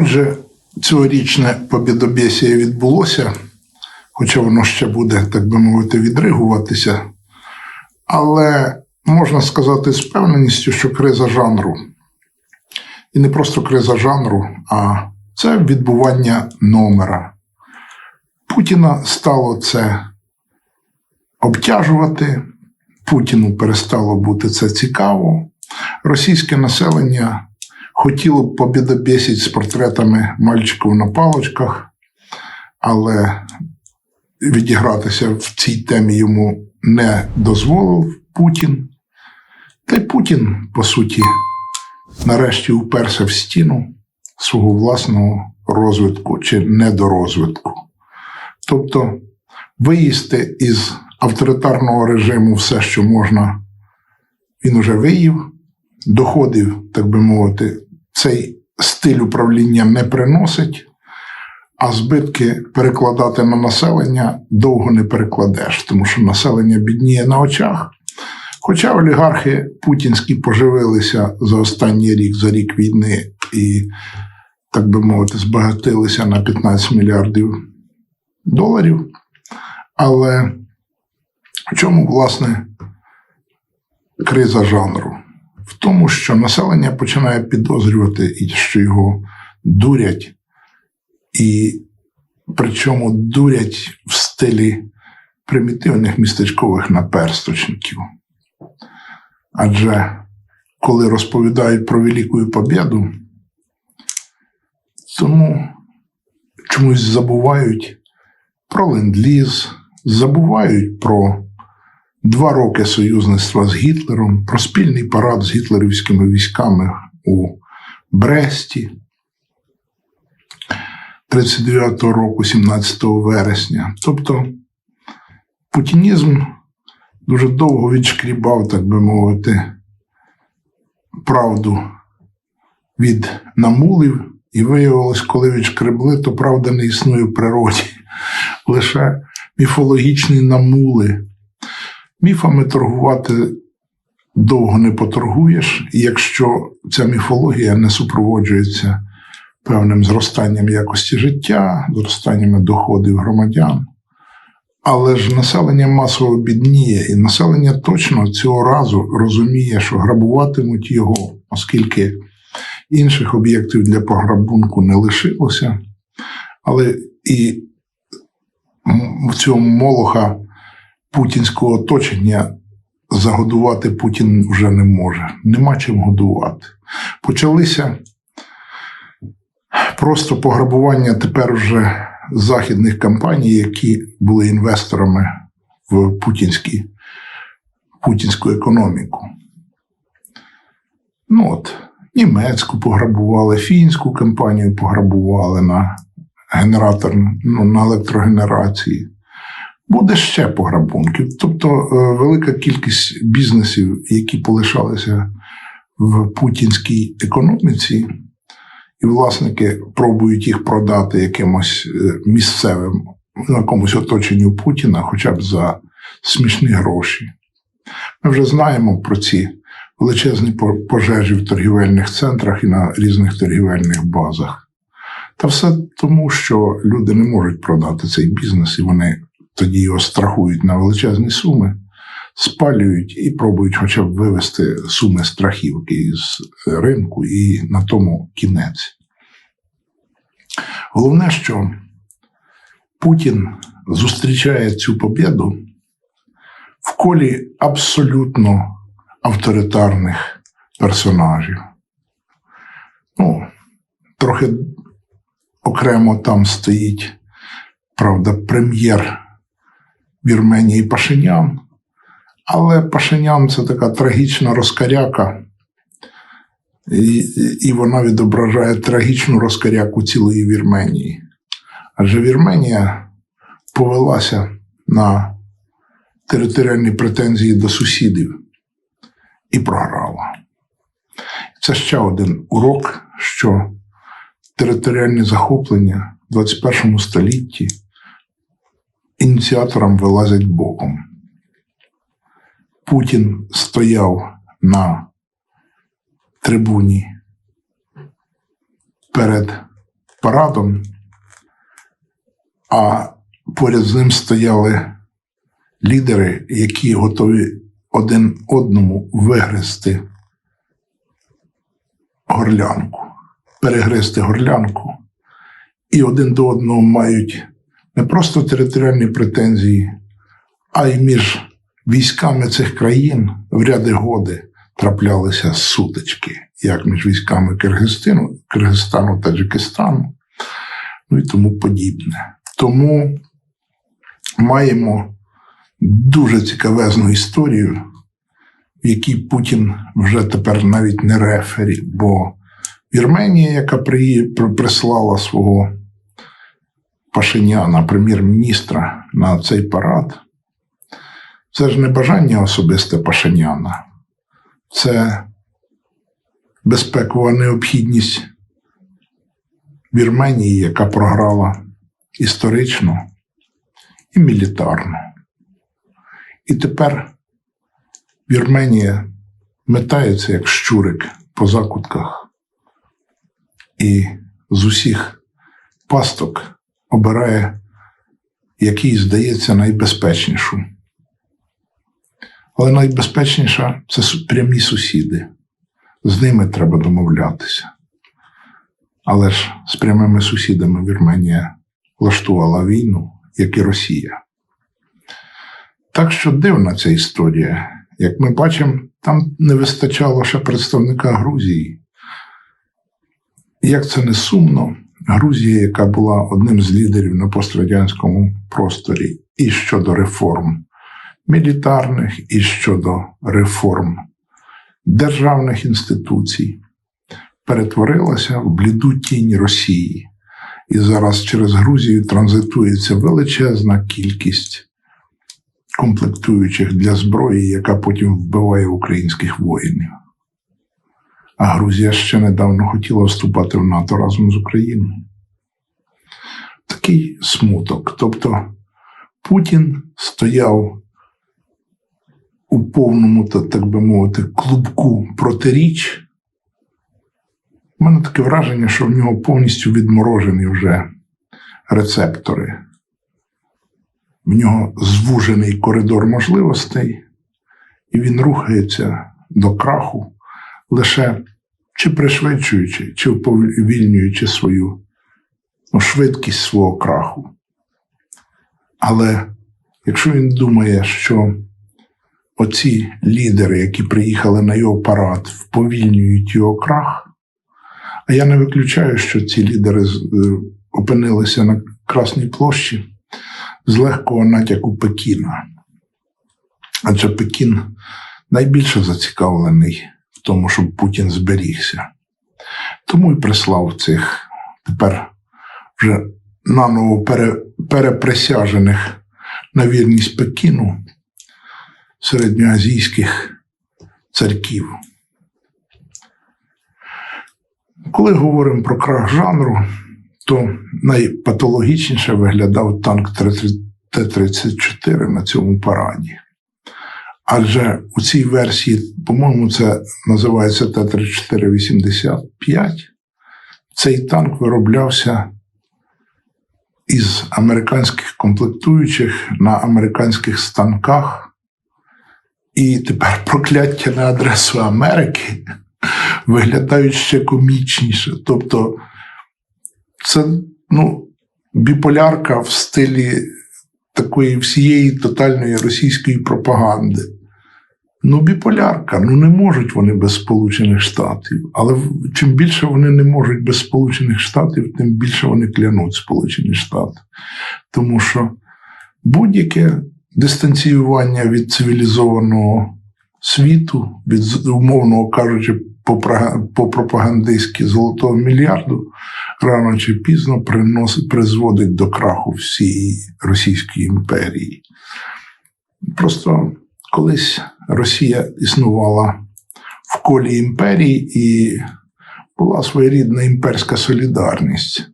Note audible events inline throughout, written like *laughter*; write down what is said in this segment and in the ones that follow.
Отже, цьогорічне побідобєсія відбулося, хоча воно ще буде, так би мовити, відригуватися. Але можна сказати з певненістю, що криза жанру. І не просто криза жанру, а це відбування номера. Путіна стало це обтяжувати, Путіну перестало бути це цікаво. Російське населення хотіло б побідобєсіть з портретами мальчиків на палочках, але відігратися в цій темі йому не дозволив Путін. Та й Путін, по суті, нарешті уперся в стіну свого власного розвитку чи недорозвитку. Тобто виїсти із авторитарного режиму все, що можна, він уже виїв, доходів, так би мовити, цей стиль управління не приносить, а збитки перекладати на населення довго не перекладеш, тому що населення бідніє на очах. Хоча олігархи путінські поживилися за останній рік, за рік війни і, так би мовити, збагатилися на 15 мільярдів доларів. Але в чому, власне, криза жанру? В тому, що населення починає підозрювати, що його дурять, і причому дурять в стилі примітивних містечкових наперсточників. Адже коли розповідають про Велику Побєду, тому чомусь забувають про ленд-ліз, забувають про два роки союзництва з Гітлером, про спільний парад з гітлерівськими військами у Бресті 39-го року, 17 вересня. Тобто путінізм дуже довго відшкрібав, так би мовити, правду від намулів, і виявилось, коли відшкребли, то правда не існує в природі. Лише міфологічні намули. Міфами торгувати довго не поторгуєш, якщо ця міфологія не супроводжується певним зростанням якості життя, зростанням доходів громадян. Але ж населення масово бідніє, і населення точно цього разу розуміє, що грабуватимуть його, оскільки інших об'єктів для пограбунку не лишилося. Але і в цьому молоха путінського оточення загодувати Путін вже не може. Нема чим годувати. Почалися просто пограбування тепер вже західних компаній, які були інвесторами в путінські, путінську економіку. Ну от, німецьку пограбували, фінську компанію пограбували на генератор, ну, на електрогенерації. Буде ще пограбунків. Тобто е, велика кількість бізнесів, які полишалися в путінській економіці, і власники пробують їх продати якимось е, місцевим, на якомусь оточенню Путіна, хоча б за смішні гроші. Ми вже знаємо про ці величезні пожежі в торгівельних центрах і на різних торгівельних базах. Та все тому, що люди не можуть продати цей бізнес, і вони тоді його страхують на величезні суми, спалюють і пробують хоча б вивести суми страхівки з ринку, і на тому кінець. Головне, що Путін зустрічає цю побіду в колі абсолютно авторитарних персонажів. Ну, трохи окремо там стоїть, правда, прем'єр Вірменії Пашинян. Але Пашинян це така трагічна розкаряка, і, і вона відображає трагічну розкаряку цілої Вірменії. Адже Вірменія повелася на територіальні претензії до сусідів і програла. Це ще один урок, що територіальні захоплення в 21 столітті ініціаторам вилазять боком. Путін стояв на трибуні перед парадом, а поряд з ним стояли лідери, які готові один одному вигризти горлянку, перегризти горлянку, і один до одного мають не просто територіальні претензії, а й між військами цих країн в ряди годи траплялися сутички, як між військами Киргизстану, Киргизстану Таджикистану, ну і тому подібне. Тому маємо дуже цікавезну історію, в якій Путін вже тепер навіть не рефері, бо Вірменія, яка при, при- прислала свого Пашиняна, прем'єр-міністра, на цей парад, це ж не бажання особисте Пашиняна, це безпекова необхідність Вірменії, яка програла історично і мілітарно. І тепер Вірменія метається як щурик по закутках і з усіх пасток обирає, який здається найбезпечнішу. Але найбезпечніша це прямі сусіди. З ними треба домовлятися. Але ж з прямими сусідами Вірменія влаштувала війну, як і Росія. Так що дивна ця історія. Як ми бачимо, там не вистачало ще представника Грузії. Як це не сумно, Грузія, яка була одним з лідерів на пострадянському просторі і щодо реформ мілітарних, і щодо реформ державних інституцій, перетворилася в бліду тінь Росії. І зараз через Грузію транзитується величезна кількість комплектуючих для зброї, яка потім вбиває українських воїнів. А Грузія ще недавно хотіла вступати в НАТО разом з Україною. Такий смуток. Тобто Путін стояв у повному, так би мовити, клубку протиріч. У мене таке враження, що в нього повністю відморожені вже рецептори. В нього звужений коридор можливостей, і він рухається до краху, лише чи пришвидшуючи, чи уповільнюючи свою ну, швидкість свого краху. Але якщо він думає, що оці лідери, які приїхали на його парад, вповільнюють його крах, а я не виключаю, що ці лідери е, опинилися на Красній площі з легкого натяку Пекіна. Адже Пекін найбільше зацікавлений в тому, щоб Путін зберігся. Тому й прислав цих тепер вже наново пере, переприсяжених на вірність Пекіну середньоазійських царків. Коли говоримо про крах жанру, то найпатологічніше виглядав танк Т-34 на цьому параді. Адже у цій версії, по-моєму, це називається Т-34-85. Цей танк вироблявся із американських комплектуючих на американських станках. І тепер прокляття на адресу Америки *laughs* виглядають ще комічніше. Тобто, це ну, біполярка в стилі такої всієї тотальної російської пропаганди. Ну, біполярка, ну не можуть вони без Сполучених Штатів. Але чим більше вони не можуть без Сполучених Штатів, тим більше вони клянуть Сполучені Штати. Тому що будь-яке дистанціювання від цивілізованого світу, від умовного кажучи, по пропагандистськи золотого мільярду, рано чи пізно приносить, призводить до краху всієї Російської імперії. Просто колись Росія існувала в колі імперії і була своєрідна імперська солідарність.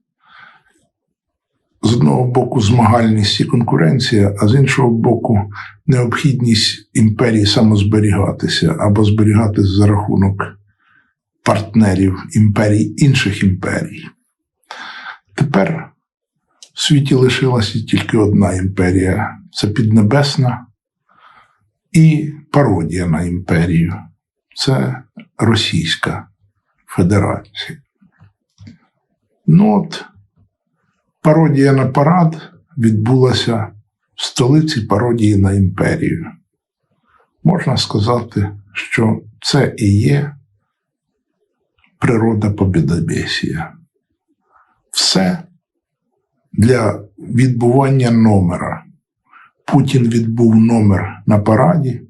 З одного боку, змагальність і конкуренція, а з іншого боку, необхідність імперії самозберігатися або зберігатися за рахунок партнерів імперій інших імперій. Тепер в світі лишилася тільки одна імперія це Піднебесна і пародія на імперію це Російська Федерація. Ну от, пародія на парад відбулася в столиці пародії на імперію. Можна сказати, що це і є природа побідобєсія. Все для відбування номера. Путін відбув номер на параді,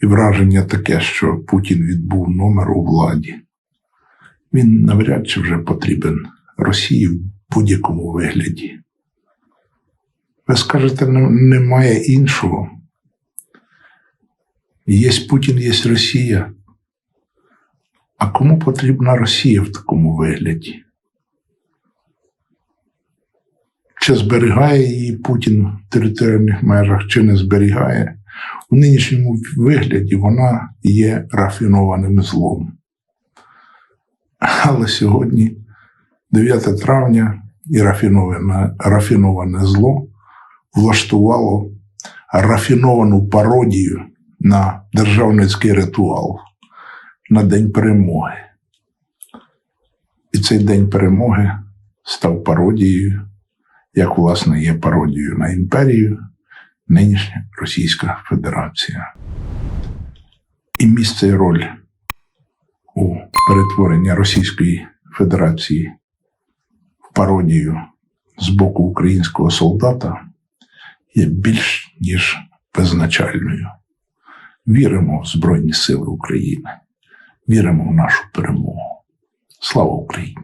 і враження таке, що Путін відбув номер у владі. Він навряд чи вже потрібен Росії в будь-якому вигляді. Ви скажете, немає іншого. Є Путін, є Росія. А кому потрібна Росія в такому вигляді? Чи зберігає її Путін в територіальних межах, чи не зберігає? У нинішньому вигляді вона є рафінованим злом. Але сьогодні, 9 травня, і рафіноване, рафіноване зло влаштувало рафіновану пародію на державницький ритуал на День перемоги. І цей День перемоги став пародією, як, власне, є пародією на імперію, нинішня Російська Федерація. І місце і роль у перетворенні Російської Федерації в пародію з боку українського солдата є більш ніж визначальною. Віримо в Збройні Сили України, віримо в нашу перемогу. Слава Україні!